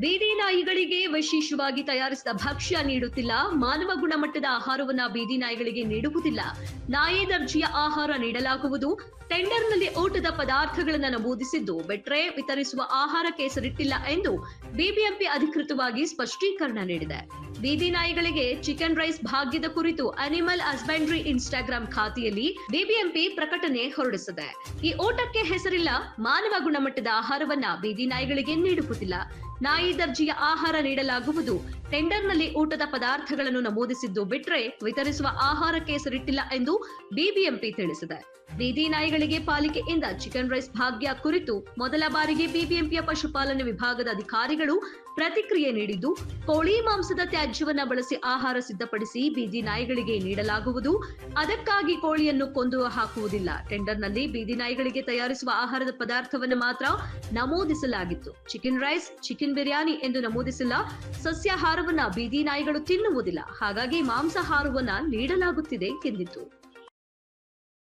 ಬೀದಿ ನಾಯಿಗಳಿಗೆ ವಿಶೇಷವಾಗಿ ತಯಾರಿಸಿದ ಭಕ್ಷ್ಯ ನೀಡುತ್ತಿಲ್ಲ. ಮಾನವ ಗುಣಮಟ್ಟದ ಆಹಾರವನ್ನ ಬೀದಿ ನಾಯಿಗಳಿಗೆ ನೀಡುವುದಿಲ್ಲ. ನಾಯಿ ದರ್ಜೆಯ ಆಹಾರ ನೀಡಲಾಗುವುದು. ಟೆಂಡರ್ನಲ್ಲಿ ಊಟದ ಪದಾರ್ಥಗಳನ್ನು ನಮೂದಿಸಿದ್ದು ಬೆಟ್ರೆ ವಿತರಿಸುವ ಆಹಾರಕ್ಕೆ ಹೆಸರಿಟ್ಟಿಲ್ಲ ಎಂದು ಬಿಬಿಎಂಪಿ ಅಧಿಕೃತವಾಗಿ ಸ್ಪಷ್ಟೀಕರಣ ನೀಡಿದೆ. ಬೀದಿ ನಾಯಿಗಳಿಗೆ ಚಿಕನ್ ರೈಸ್ ಭಾಗ್ಯದ ಕುರಿತು ಅನಿಮಲ್ ಹಸ್ಬೆಂಡ್ರಿ ಇನ್ಸ್ಟಾಗ್ರಾಂ ಖಾತೆಯಲ್ಲಿ ಬಿಬಿಎಂಪಿ ಪ್ರಕಟಣೆ ಹೊರಡಿಸಿದೆ. ಈ ಊಟಕ್ಕೆ ಹೆಸರಿಲ್ಲ. ಮಾನವ ಗುಣಮಟ್ಟದ ಆಹಾರವನ್ನ ಬೀದಿ ನಾಯಿಗಳಿಗೆ ನೀಡುವುದಿಲ್ಲ. ನಾಯಿ ದರ್ಜೆಯ ಆಹಾರ ನೀಡಲಾಗುವುದು. ಟೆಂಡರ್ನಲ್ಲಿ ಊಟದ ಪದಾರ್ಥಗಳನ್ನು ನಮೂದಿಸಿದ್ದು ಬಿಟ್ರೆ ವಿತರಿಸುವ ಆಹಾರಕ್ಕೆ ಹೆಸರಿಟ್ಟಿಲ್ಲ ಎಂದು ಬಿಬಿಎಂಪಿ ತಿಳಿಸಿದೆ. ಬೀದಿ ನಾಯಿಗಳಿಗೆ ಪಾಲಿಕೆಯಿಂದ ಚಿಕನ್ ರೈಸ್ ಭಾಗ್ಯ ಕುರಿತು ಮೊದಲ ಬಾರಿಗೆ ಬಿಬಿಎಂಪಿಯ ಪಶುಪಾಲನೆ ವಿಭಾಗದ ಅಧಿಕಾರಿಗಳು ಪ್ರತಿಕ್ರಿಯೆ ನೀಡಿದ್ದು, ಕೋಳಿ ಮಾಂಸದ ತ್ಯಾಜ್ಯವನ್ನು ಬಳಸಿ ಆಹಾರ ಸಿದ್ಧಪಡಿಸಿ ಬೀದಿ ನಾಯಿಗಳಿಗೆ ನೀಡಲಾಗುವುದು. ಅದಕ್ಕಾಗಿ ಕೋಳಿಯನ್ನು ಕೊಂದು ಹಾಕುವುದಿಲ್ಲ. ಟೆಂಡರ್ನಲ್ಲಿ ಬೀದಿ ನಾಯಿಗಳಿಗೆ ತಯಾರಿಸುವ ಆಹಾರದ ಪದಾರ್ಥವನ್ನು ಮಾತ್ರ ನಮೂದಿಸಲಾಗಿತ್ತು. ಚಿಕನ್ ರೈಸ್, ಚಿಕನ್ ಬಿರಿಯಾನಿ ಎಂದು ನಮೂದಿಸಿಲ್ಲ. ಸಸ್ಯಾಹಾರವನ್ನ ಬೀದಿ ನಾಯಿಗಳು ತಿನ್ನುವುದಿಲ್ಲ. ಹಾಗಾಗಿ ಮಾಂಸಾಹಾರವನ್ನ ನೀಡಲಾಗುತ್ತಿದೆ ಎಂದಿತ್ತು.